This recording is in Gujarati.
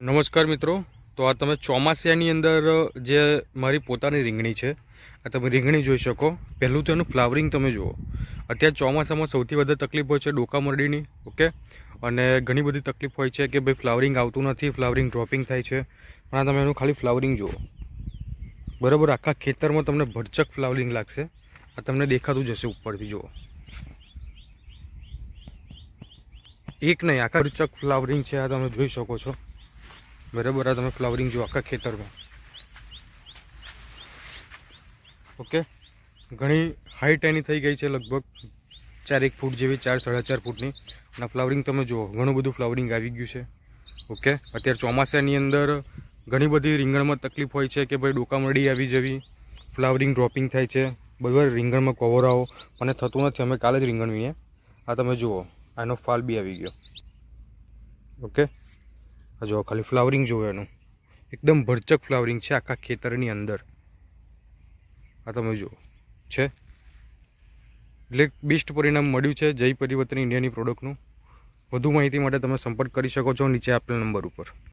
નમસ્કાર મિત્રો. તો આ તમે ચોમાસિયાની અંદર જે મારી પોતાની રીંગણી છે, આ તમે રીંગણી જોઈ શકો. પહેલું તો એનું ફ્લાવરિંગ તમે જુઓ. અત્યારે ચોમાસામાં સૌથી વધારે તકલીફ હોય છે ડોકા મરડીની, ઓકે? અને ઘણી બધી તકલીફ હોય છે કે ભાઈ ફ્લાવરિંગ આવતું નથી, ફ્લાવરિંગ ડ્રોપિંગ થાય છે. પણ આ તમે એનું ખાલી ફ્લાવરિંગ જુઓ. બરાબર, આખા ખેતરમાં તમને ભરચક ફ્લાવરિંગ લાગશે. આ તમને દેખાતું જશે ઉપરથી, જુઓ. એક નહીં, આખા ભરચક ફ્લાવરિંગ છે, આ તમે જોઈ શકો છો. બરાબર, આ તમે ફ્લાવરિંગ જો આખા ખેતરમાં. ઓકે ઘણી હાઈટ એની થઈ ગઈ છે લગભગ ચાર એક ફૂટ જેવી, ચાર સાડા ચાર ફૂટની. અને ફ્લાવરિંગ તમે જુઓ, ઘણું બધું ફ્લાવરિંગ આવી ગયું છે. ઓકે અત્યારે ચોમાસાની અંદર ઘણી બધી રીંગણમાં તકલીફ હોય છે કે ભાઈ ડોકામરડી આવી જવી ફ્લાવરિંગ ડ્રોપિંગ થાય છે. બરાબર રીંગણમાં કવરાઓ મને થતું નથી, અમે કાલે જ રીંગણ વીએ આ તમે જુઓ, આનો ફાલ બી આવી ગયો. ઓકે જો ખાલી ફ્લાવરિંગ જુઓ એનું એકદમ ભરચક ફ્લાવરિંગ છે આખા ખેતરની અંદર. આ તમે જુઓ. છે? એટલે બેસ્ટ પરિણામ મળ્યું છે જય પરિવર્તન ઇન્ડિયાની પ્રોડક્ટનું વધુ માહિતી માટે તમે સંપર્ક કરી શકો છો નીચે આપેલ નંબર ઉપર.